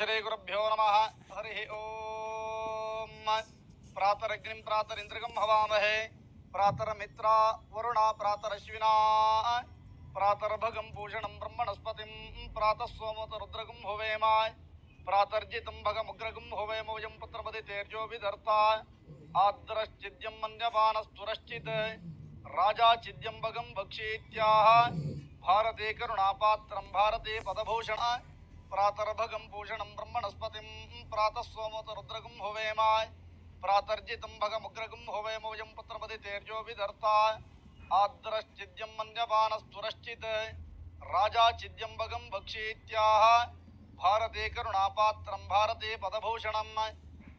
श्रीगुरुभ्यो नमः। हरिः ॐ प्रातरग्निं प्रातरिन्द्रिकं हवामहे प्रातरमित्रा, वरुणा, प्रातरश्विना, प्रातर्भगं पूषणं ब्रह्मणस्पतिं प्रातः सोमत सोमतरुद्रगं हुवेम हुवेम वयं पुत्रपदि तेर्जोभिधर्ता आद्रश्चिद्यं मन्यपानस्तुरश्चित् राजाचिद्यं भगं भक्षेत्याह। भारते करुणापात्रं, भारते पदभूषण। प्रातर्भगं भूषण ब्रह्मणस्पतिं प्रातः सोमतरुद्रगुं होवेमाय, प्रातर्जितं भगमुग्रगुं होवेमोजं पुत्रपतितेर्योभिधर्ता आद्रश्चिद्यं मन्यपानस्तुरश्चित् राजा चिद्यं भगं भक्षीत्याह। भारते करुणापात्रं, भारते पदभूषणं,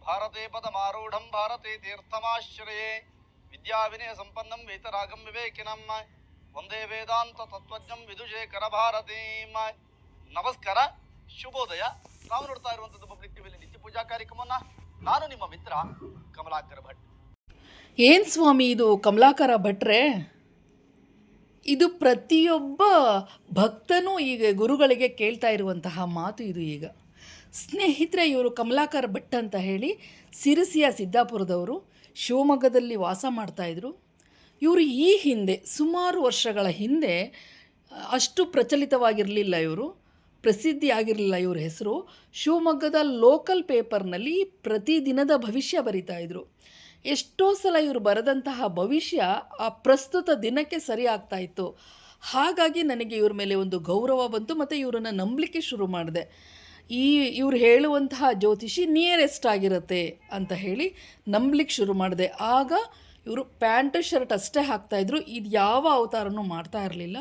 भारते पदमारूढं, भारते तीर्थमाश्रये। विद्याविनयसम्पन्नं वीतरागं विवेकिनं, वंदे वेदान्ततत्त्वज्ञं विदुषेकरभारतीं नमस्कार। ಶುಭೋದಯ. ನಾವು ನೋಡ್ತಾ ಇರುವಂತದ್ದು ಪಬ್ಲಿಕ್ ಟಿವಿಯಲ್ಲಿ ನಿತ್ಯ ಪೂಜಾ ಕಾರ್ಯಕ್ರಮವನ್ನ. ನಾನು ನಿಮ್ಮ ಮಿತ್ರ ಕಮಲಾಕರ ಭಟ್. ಏನ್ ಸ್ವಾಮಿ ಇದು ಕಮಲಾಕರ ಭಟ್ರೆ? ಇದು ಪ್ರತಿಯೊಬ್ಬ ಭಕ್ತನೂ ಈಗ ಗುರುಗಳಿಗೆ ಕೇಳ್ತಾ ಇರುವಂತಹ ಮಾತು ಇದು ಈಗ. ಸ್ನೇಹಿತರೆ, ಇವರು ಕಮಲಾಕರ ಭಟ್ ಅಂತ ಹೇಳಿ ಸಿರಿಸಿಯ ಸಿದ್ದಾಪುರದವರು, ಶಿವಮೊಗ್ಗದಲ್ಲಿ ವಾಸ ಮಾಡ್ತಾಯಿದ್ರು ಇವರು ಈ ಹಿಂದೆ ಸುಮಾರು ವರ್ಷಗಳ ಹಿಂದೆ ಅಷ್ಟು ಪ್ರಚಲಿತವಾಗಿರಲಿಲ್ಲ ಇವರು. ಪ್ರಸಿದ್ಧಿ ಆಗಿರಲಿಲ್ಲ ಇವ್ರ ಹೆಸರು. ಶಿವಮೊಗ್ಗದ ಲೋಕಲ್ ಪೇಪರ್ನಲ್ಲಿ ಪ್ರತಿದಿನದ ಭವಿಷ್ಯ ಬರಿತಾ ಇದ್ರು. ಎಷ್ಟೋ ಸಲ ಇವರು ಬರೆದಂತಹ ಭವಿಷ್ಯ ಆ ಪ್ರಸ್ತುತ ದಿನಕ್ಕೆ ಸರಿ ಆಗ್ತಾ ಇತ್ತು. ಹಾಗಾಗಿ ನನಗೆ ಇವ್ರ ಮೇಲೆ ಒಂದು ಗೌರವ ಬಂತು ಮತ್ತು ಇವರನ್ನು ನಂಬಲಿಕ್ಕೆ ಶುರು ಮಾಡಿದೆ. ಈ ಇವ್ರು ಹೇಳುವಂತಹ ಜ್ಯೋತಿಷಿ ನಿಯರೆಸ್ಟ್ ಆಗಿರುತ್ತೆ ಅಂತ ಹೇಳಿ ನಂಬಲಿಕ್ಕೆ ಶುರು ಮಾಡಿದೆ. ಆಗ ಇವರು ಪ್ಯಾಂಟ್, ಶರ್ಟ್ ಅಷ್ಟೇ ಹಾಕ್ತಾಯಿದ್ರು ಇದು ಯಾವ ಅವತಾರನೂ ಮಾಡ್ತಾ ಇರಲಿಲ್ಲ.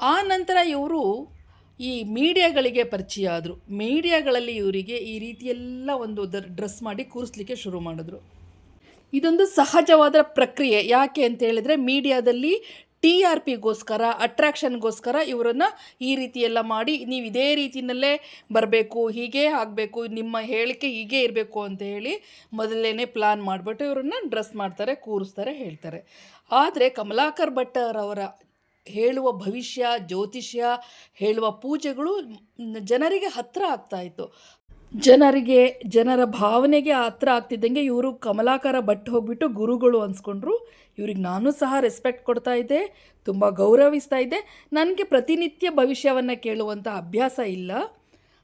ಆ ನಂತರ ಇವರು ಈ ಮೀಡಿಯಾಗಳಿಗೆ ಪರಿಚಯ ಆದರು ಮೀಡಿಯಾಗಳಲ್ಲಿ ಇವರಿಗೆ ಈ ರೀತಿಯೆಲ್ಲ ಒಂದು ಡ್ರೆಸ್ ಮಾಡಿ ಕೂರಿಸ್ಲಿಕ್ಕೆ ಶುರು ಮಾಡಿದ್ರು. ಇದೊಂದು ಸಹಜವಾದ ಪ್ರಕ್ರಿಯೆ. ಯಾಕೆ ಅಂತ ಹೇಳಿದರೆ ಮೀಡಿಯಾದಲ್ಲಿ ಟಿ ಆರ್ ಪಿಗೋಸ್ಕರ ಅಟ್ರ್ಯಾಕ್ಷನ್ಗೋಸ್ಕರ ಇವರನ್ನು ಈ ರೀತಿಯೆಲ್ಲ ಮಾಡಿ ನೀವು ಇದೇ ರೀತಿಯಲ್ಲೇ ಬರಬೇಕು, ಹೀಗೆ ಆಗಬೇಕು, ನಿಮ್ಮ ಹೇಳಿಕೆ ಹೀಗೆ ಇರಬೇಕು ಅಂತ ಹೇಳಿ ಮೊದಲೇ ಪ್ಲಾನ್ ಮಾಡಿಬಿಟ್ಟು ಇವರನ್ನು ಡ್ರೆಸ್ ಮಾಡ್ತಾರೆ, ಕೂರಿಸ್ತಾರೆ, ಹೇಳ್ತಾರೆ. ಆದರೆ ಕಮಲಾಕರ್ ಭಟ್ಟರವರ ಹೇಳುವ ಭವಿಷ್ಯ, ಜ್ಯೋತಿಷ್ಯ, ಹೇಳುವ ಪೂಜೆಗಳು ಜನರಿಗೆ ಹತ್ತಿರ ಆಗ್ತಾ ಇತ್ತು. ಜನರಿಗೆ, ಜನರ ಭಾವನೆಗೆ ಹತ್ರ ಆಗ್ತಿದ್ದಂಗೆ ಇವರು ಕಮಲಾಕಾರ ಭಟ್ ಹೋಗ್ಬಿಟ್ಟು ಗುರುಗಳು ಅನ್ಸ್ಕೊಂಡ್ರು. ಇವ್ರಿಗೆ ನಾನು ಸಹ ರೆಸ್ಪೆಕ್ಟ್ ಕೊಡ್ತಾ ಇದ್ದೆ, ತುಂಬ ಗೌರವಿಸ್ತಾ ಇದ್ದೆ. ನನಗೆ ಪ್ರತಿನಿತ್ಯ ಭವಿಷ್ಯವನ್ನು ಕೇಳುವಂಥ ಅಭ್ಯಾಸ ಇಲ್ಲ.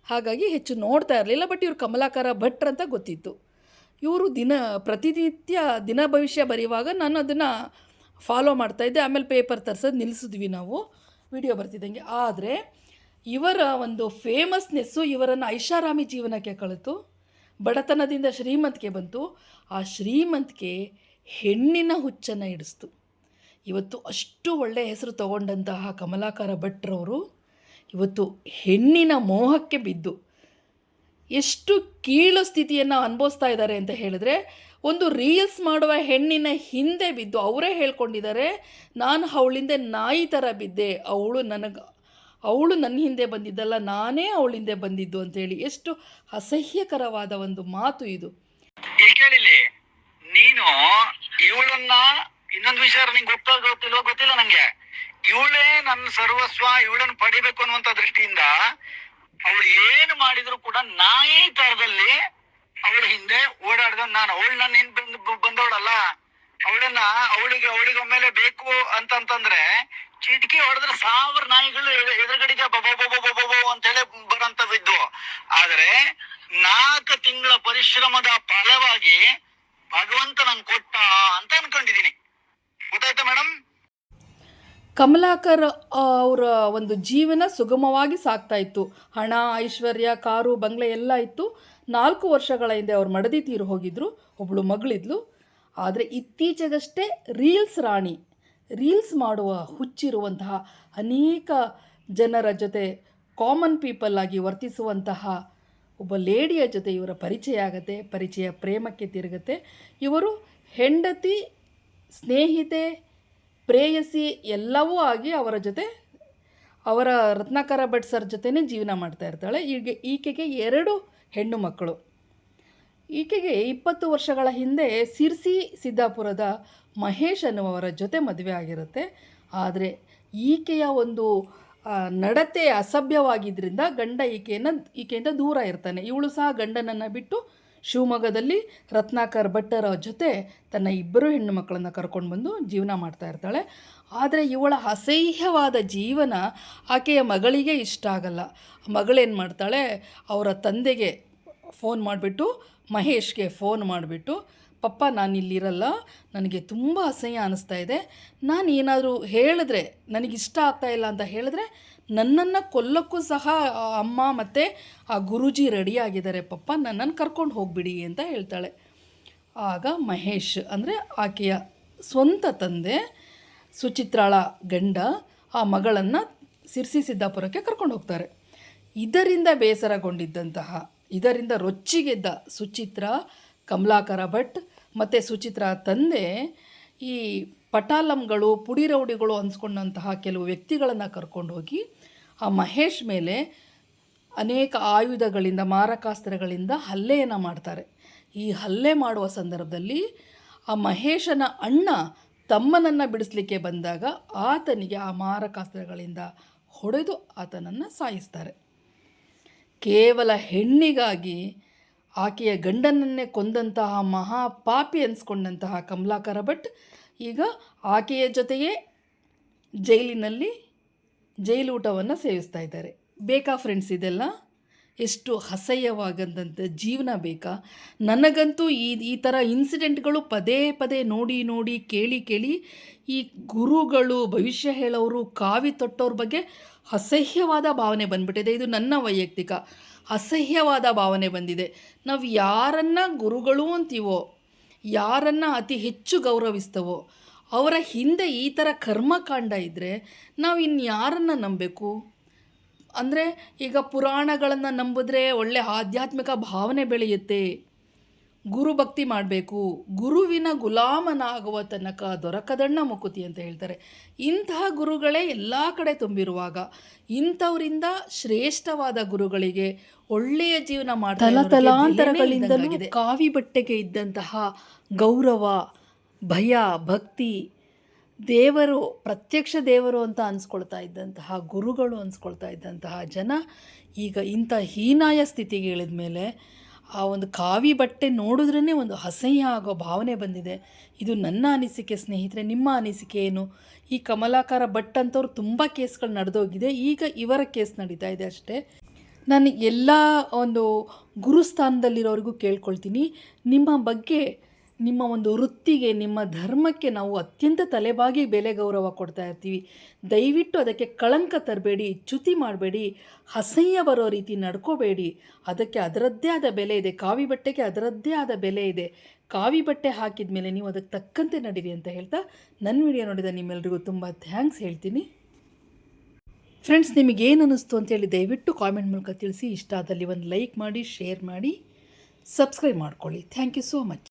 ಹಾಗಾಗಿ ಹೆಚ್ಚು ನೋಡ್ತಾ ಇರಲಿಲ್ಲ ಬಟ್ ಇವರು ಕಮಲಾಕಾರ ಭಟ್ರ ಅಂತ ಗೊತ್ತಿತ್ತು. ಇವರು ದಿನ, ಪ್ರತಿನಿತ್ಯ ದಿನ ಭವಿಷ್ಯ ಬರೆಯುವಾಗ ನಾನು ಅದನ್ನು ಫಾಲೋ ಮಾಡ್ತಾಯಿದ್ದೆ ಆಮೇಲೆ ಪೇಪರ್ ತರ್ಸೋದು ನಿಲ್ಲಿಸಿದ್ವಿ ನಾವು. ವಿಡಿಯೋ ಬರ್ತಿದ್ದಂಗೆ ಆದರೆ, ಇವರ ಒಂದು ಫೇಮಸ್ನೆಸ್ಸು ಇವರನ್ನು ಐಷಾರಾಮಿ ಜೀವನಕ್ಕೆ ಕಳಿತು. ಬಡತನದಿಂದ ಶ್ರೀಮಂತಿಕೆ ಬಂತು. ಆ ಶ್ರೀಮಂತಿಕೆ ಹೆಣ್ಣಿನ ಹುಚ್ಚನ್ನು ಹಿಡಿಸ್ತು. ಇವತ್ತು ಅಷ್ಟು ಒಳ್ಳೆಯ ಹೆಸರು ತಗೊಂಡಂತಹ ಕಮಲಾಕಾರ ಭಟ್ರವರು ಇವತ್ತು ಹೆಣ್ಣಿನ ಮೋಹಕ್ಕೆ ಬಿದ್ದು. ಎಷ್ಟು ಕೀಳು ಸ್ಥಿತಿಯನ್ನು ಅನುಭವಿಸ್ತಾ ಇದ್ದಾರೆ ಅಂತ ಹೇಳಿದ್ರೆ ಒಂದು ರೀಲ್ಸ್ ಮಾಡುವ ಹೆಣ್ಣಿನ ಹಿಂದೆ ಬಿದ್ದು ಅವರೇ ಹೇಳ್ಕೊಂಡಿದ್ದಾರೆ, ನಾನು ಅವಳಿಂದ ನಾಯಿ ಥರ ಬಿದ್ದೆ, ಅವಳು ನನಗೆ, ಅವಳು ನನ್ನ ಹಿಂದೆ ಬಂದಿದ್ದಲ್ಲ, ನಾನೇ ಅವಳ ಹಿಂದೆ ಬಂದಿದ್ದು ಅಂತೇಳಿ ಎಷ್ಟು ಅಸಹ್ಯಕರವಾದ ಒಂದು ಮಾತು ಇದು. ನೀನು ಇವಳನ್ನ ಇನ್ನೊಂದು ವಿಚಾರ ನಿಂಗೆ ಗೊತ್ತೋ ಗೊತ್ತಿಲ್ಲ ನಂಗೆ. ಇವಳೇ ನನ್ನ ಸರ್ವಸ್ವ, ಇವಳನ್ನ ಪಡಿಬೇಕು ಅನ್ನುವಂತ ದೃಷ್ಟಿಯಿಂದ, ಅವಳು ಏನು ಮಾಡಿದ್ರು ಕೂಡ ನಾಯಿ ತರದಲ್ಲಿ ಅವಳ ಹಿಂದೆ ಓಡಾಡ್ದ ನಾನು ಅವಳು ನನ್ನ ಹಿಂದ್ ಬಂದ್ ಬಂದವಳಲ್ಲ. ಅವಳನ್ನ ಅವಳಿಗೆ ಅವಳಿಗೆ ಒಮ್ಮೆಲೆ ಬೇಕು ಅಂತಂತಂದ್ರೆ ಚಿಟಕಿ ಹೊಡೆದ್ರೆ ಸಾವಿರ ನಾಯಿಗಳು ಎದುರು- ಎದುರುಗಡೆಗೆ ಬಬೋ ಅಂತ ಹೇಳಿ ಬರಂತವಿದ್ದು ಆದ್ರೆ ನಾಲ್ಕು ತಿಂಗಳ ಪರಿಶ್ರಮದ ಫಲವಾಗಿ ಭಗವಂತ ನಂಗೆ ಕೊಟ್ಟ ಅಂತ ಅನ್ಕೊಂಡಿದೀನಿ. ಗೊತ್ತಾಯ್ತಾ ಮೇಡಮ್ ಕಮಲಾಕರ್ ಅವರ ಒಂದು ಜೀವನ ಸುಗಮವಾಗಿ ಸಾಗ್ತಾ ಇತ್ತು. ಹಣ, ಐಶ್ವರ್ಯ, ಕಾರು, ಬಂಗ್ಲೆ ಎಲ್ಲ ಇತ್ತು. ನಾಲ್ಕು ವರ್ಷಗಳ ಹಿಂದೆ ಅವ್ರ ಮಡದಿ ತೀರು ಹೋಗಿದ್ರು ಒಬ್ಬಳು ಮಗಳಿದ್ಲು. ಆದರೆ ಇತ್ತೀಚೆಗಷ್ಟೇ ರೀಲ್ಸ್ ರಾಣಿ, ರೀಲ್ಸ್ ಮಾಡುವ ಹುಚ್ಚಿರುವಂತಹ ಅನೇಕ ಜನರ ಜೊತೆ ಕಾಮನ್ ಪೀಪಲ್ ಆಗಿ ವರ್ತಿಸುವಂತಹ ಒಬ್ಬ ಲೇಡಿಯ ಜೊತೆ ಇವರ ಪರಿಚಯ ಆಗತ್ತೆ, ಪರಿಚಯ ಪ್ರೇಮಕ್ಕೆ ತಿರುಗುತ್ತೆ. ಇವರು ಹೆಂಡತಿ, ಸ್ನೇಹಿತೆ, ಪ್ರೇಯಸಿ ಎಲ್ಲವೂ ಆಗಿ ಅವರ ಜೊತೆ, ಅವರ ರತ್ನಾಕರ ಭಟ್ ಸರ್ ಜೊತೆನೇ ಜೀವನ ಮಾಡ್ತಾ ಇರ್ತಾಳೆ. ಈಗ ಈಕೆಗೆ ಎರಡು ಹೆಣ್ಣು ಮಕ್ಕಳು. ಈಕೆಗೆ ಇಪ್ಪತ್ತು ವರ್ಷಗಳ ಹಿಂದೆ ಸಿರ್ಸಿ ಸಿದ್ದಾಪುರದ ಮಹೇಶ್ ಅನ್ನುವವರ ಜೊತೆ ಮದುವೆ ಆಗಿರುತ್ತೆ. ಆದರೆ ಈಕೆಯ ಒಂದು ನಡತೆ ಅಸಭ್ಯವಾಗಿದ್ದರಿಂದ ಗಂಡ ಈಕೆಯನ್ನು, ಈಕೆಯಿಂದ ದೂರ ಇರ್ತಾನೆ. ಇವಳು ಸಹ ಗಂಡನನ್ನು ಬಿಟ್ಟು ಶಿವಮೊಗ್ಗದಲ್ಲಿ ರತ್ನಾಕರ್ ಭಟ್ಟರ ಜೊತೆ ತನ್ನ ಇಬ್ಬರು ಹೆಣ್ಣು ಮಕ್ಕಳನ್ನು ಕರ್ಕೊಂಡು ಬಂದು ಜೀವನ ಮಾಡ್ತಾ ಇರ್ತಾಳೆ. ಆದರೆ ಇವಳ ಅಸಹ್ಯವಾದ ಜೀವನ ಆಕೆಯ ಮಗಳಿಗೆ ಇಷ್ಟ ಆಗಲ್ಲ. ಮಗಳೇನು ಮಾಡ್ತಾಳೆ? ಅವರ ತಂದೆಗೆ ಫೋನ್ ಮಾಡಿಬಿಟ್ಟು, ಮಹೇಶ್ಗೆ ಫೋನ್ ಮಾಡಿಬಿಟ್ಟು, ಪಪ್ಪ, ನಾನು ಇಲ್ಲಿರಲ್ಲ. ನನಗೆ ತುಂಬ ಅಸಹ್ಯ ಅನ್ನಿಸ್ತಾ ಇದೆ. ನಾನು ಏನಾದರೂ ಹೇಳಿದ್ರೆ ನನಗಿಷ್ಟ ಆಗ್ತಾ ಇಲ್ಲ ಅಂತ ಹೇಳಿದ್ರೆ, ನನ್ನನ್ನು ಕೊಲ್ಲಕ್ಕೂ ಸಹ ಅಮ್ಮ ಮತ್ತು ಆ ಗುರೂಜಿ ರೆಡಿಯಾಗಿದ್ದಾರೆ ಪಪ್ಪ ನನ್ನನ್ನು ಕರ್ಕೊಂಡು ಹೋಗ್ಬಿಡಿ ಅಂತ ಹೇಳ್ತಾಳೆ. ಆಗ ಮಹೇಶ್ ಅಂದರೆ ಆಕೆಯ ಸ್ವಂತ ತಂದೆ ಸುಚಿತ್ರಾಳ ಗಂಡ ಆ ಮಗಳನ್ನು ಸಿರ್ಸಿ ಸಿದ್ದಾಪುರಕ್ಕೆ ಕರ್ಕೊಂಡು ಹೋಗ್ತಾರೆ. ಇದರಿಂದ ಬೇಸರಗೊಂಡಿದ್ದಂತಹ, ಇದರಿಂದ ರೊಚ್ಚಿಗೆದ್ದ ಸುಚಿತ್ರ, ಕಮಲಾಕರ ಭಟ್ ಮತ್ತು ಸುಚಿತ್ರ ತಂದೆ ಈ ಪಟಾಲಂಗಳು, ಪುಡಿ ರೌಡಿಗಳು ಅನ್ಸ್ಕೊಂಡಂತಹ ಕೆಲವು ವ್ಯಕ್ತಿಗಳನ್ನು ಕರ್ಕೊಂಡು ಹೋಗಿ ಆ ಮಹೇಶ್ ಮೇಲೆ ಅನೇಕ ಆಯುಧಗಳಿಂದ, ಮಾರಕಾಸ್ತ್ರಗಳಿಂದ ಹಲ್ಲೆಯನ್ನು ಮಾಡ್ತಾರೆ. ಈ ಹಲ್ಲೆ ಮಾಡುವ ಸಂದರ್ಭದಲ್ಲಿ ಆ ಮಹೇಶನ ಅಣ್ಣ ತಮ್ಮನನ್ನು ಬಿಡಿಸಲಿಕ್ಕೆ ಬಂದಾಗ ಆತನಿಗೆ ಆ ಮಾರಕಾಸ್ತ್ರಗಳಿಂದ ಹೊಡೆದು ಆತನನ್ನು ಸಾಯಿಸ್ತಾರೆ. ಕೇವಲ ಹೆಣ್ಣಿಗಾಗಿ ಆಕೆಯ ಗಂಡನನ್ನೇ ಕೊಂದಂತಹ ಮಹಾಪಾಪಿ ಅನ್ಸ್ಕೊಂಡಂತಹ ಕಮಲಾಕರ ಭಟ್ ಈಗ ಆಕೆಯ ಜೊತೆಯೇ ಜೈಲಿನಲ್ಲಿ ಜೈಲೂಟವನ್ನು ಸೇವಿಸ್ತಾ ಇದ್ದಾರೆ. ಬೇಕಾ ಫ್ರೆಂಡ್ಸ್ ಇದೆಲ್ಲ? ಎಷ್ಟು ಅಸಹ್ಯವಾಗದಂಥ ಜೀವನ ಬೇಕಾ? ನನಗಂತೂ ಈ ಈ ಥರ ಇನ್ಸಿಡೆಂಟ್ಗಳು ಪದೇ ಪದೇ ನೋಡಿ ನೋಡಿ, ಕೇಳಿ ಕೇಳಿ ಈ ಗುರುಗಳು, ಭವಿಷ್ಯ ಹೇಳೋರು, ಕಾವಿ ತೊಟ್ಟೋರ ಬಗ್ಗೆ ಅಸಹ್ಯವಾದ ಭಾವನೆ ಬಂದ್ಬಿಟ್ಟಿದೆ. ಇದು ನನ್ನ ವೈಯಕ್ತಿಕ ಅಸಹ್ಯವಾದ ಭಾವನೆ ಬಂದಿದೆ. ನಾವು ಯಾರನ್ನ ಗುರುಗಳು ಅಂತೀವೋ, ಯಾರನ್ನ ಅತಿ ಹೆಚ್ಚು ಗೌರವಿಸ್ತವೋ, ಅವರ ಹಿಂದೆ ಈ ಥರ ಕರ್ಮಕಾಂಡ ಇದ್ದರೆ ನಾವು ಇನ್ಯಾರನ್ನು ನಂಬಬೇಕು? ಅಂದರೆ ಈಗ ಪುರಾಣಗಳನ್ನು ನಂಬಿದ್ರೆ ಒಳ್ಳೆ ಆಧ್ಯಾತ್ಮಿಕ ಭಾವನೆ ಬೆಳೆಯುತ್ತೆ. ಗುರು ಭಕ್ತಿ ಮಾಡಬೇಕು. ಗುರುವಿನ ಗುಲಾಮನಾಗುವ ತನಕ ದೊರಕದಣ್ಣ ಮುಕುತಿ ಅಂತ ಹೇಳ್ತಾರೆ. ಇಂತಹ ಗುರುಗಳೇ ಎಲ್ಲ ಕಡೆ ತುಂಬಿರುವಾಗ ಇಂಥವರಿಂದ ಶ್ರೇಷ್ಠವಾದ ಗುರುಗಳಿಗೆ ಒಳ್ಳೆಯ ಜೀವನ ಮಾಡ್ತಾ ತಲಾಂತರಗಳಿಂದಲೂ ಕಾವಿ ಬಟ್ಟೆಗೆ ಇದ್ದಂತಹ ಗೌರವ ಭಯ ಭಕ್ತಿ ದೇವರು, ಪ್ರತ್ಯಕ್ಷ ದೇವರು ಅಂತ ಅನ್ಸ್ಕೊಳ್ತಾ ಇದ್ದಂತಹ ಗುರುಗಳು ಅನ್ಸ್ಕೊಳ್ತಾ ಇದ್ದಂತಹ ಜನ ಈಗ ಇಂಥ ಹೀನಾಯ ಸ್ಥಿತಿಗೆ ಇಳಿದ ಮೇಲೆ ಆ ಒಂದು ಕಾವಿ ಬಟ್ಟೆ ನೋಡಿದ್ರೇ ಒಂದು ಅಸಹ್ಯ ಆಗೋ ಭಾವನೆ ಬಂದಿದೆ. ಇದು ನನ್ನ ಅನಿಸಿಕೆ ಸ್ನೇಹಿತರೆ, ನಿಮ್ಮ ಅನಿಸಿಕೆ ಏನು? ಈ ಕಮಲಾಕಾರ ಭಟ್ ಅಂತವ್ರು ತುಂಬ ಕೇಸ್ಗಳು ನಡೆದೋಗಿದೆ. ಈಗ ಇವರ ಕೇಸ್ ನಡೀತಾ ಇದೆ ಅಷ್ಟೇ. ನಾನು ಎಲ್ಲ ಒಂದು ಗುರುಸ್ಥಾನದಲ್ಲಿರೋರಿಗೂ ಕೇಳ್ಕೊಳ್ತೀನಿ. ನಿಮ್ಮ ಬಗ್ಗೆ ನಿಮ್ಮ ಒಂದು ವೃತ್ತಿಗೆ, ನಿಮ್ಮ ಧರ್ಮಕ್ಕೆ ನಾವು ಅತ್ಯಂತ ತಲೆಬಾಗಿ ಬೆಲೆ ಗೌರವ ಕೊಡ್ತಾ ಇರ್ತೀವಿ. ದಯವಿಟ್ಟು ಅದಕ್ಕೆ ಕಳಂಕ ತರಬೇಡಿ, ಚ್ಯುತಿ ಮಾಡಬೇಡಿ ಅಸಹ್ಯ ಬರೋ ರೀತಿ ನಡ್ಕೋಬೇಡಿ. ಅದಕ್ಕೆ ಅದರದ್ದೇ ಆದ ಬೆಲೆ ಇದೆ. ಕಾವಿ ಬಟ್ಟೆಗೆ ಅದರದ್ದೇ ಆದ ಬೆಲೆ ಇದೆ. ಕಾವಿ ಬಟ್ಟೆ ಹಾಕಿದ ಮೇಲೆ ನೀವು ಅದಕ್ಕೆ ತಕ್ಕಂತೆ ನಡೀರಿ ಅಂತ ಹೇಳ್ತಾ ನನ್ನ ವಿಡಿಯೋ ನೋಡಿದ ನಿಮ್ಮೆಲ್ರಿಗೂ ತುಂಬ ಥ್ಯಾಂಕ್ಸ್ ಹೇಳ್ತೀನಿ. ಫ್ರೆಂಡ್ಸ್ ನಿಮಗೇನು ಅನ್ನಿಸ್ತು ಅಂತೇಳಿ ದಯವಿಟ್ಟು ಕಾಮೆಂಟ್ ಮೂಲಕ ತಿಳಿಸಿ. ಇಷ್ಟ ಆದಲ್ಲಿ ಒಂದು ಲೈಕ್ ಮಾಡಿ, ಶೇರ್ ಮಾಡಿ, ಸಬ್ಸ್ಕ್ರೈಬ್ ಮಾಡ್ಕೊಳ್ಳಿ. Thank you so much.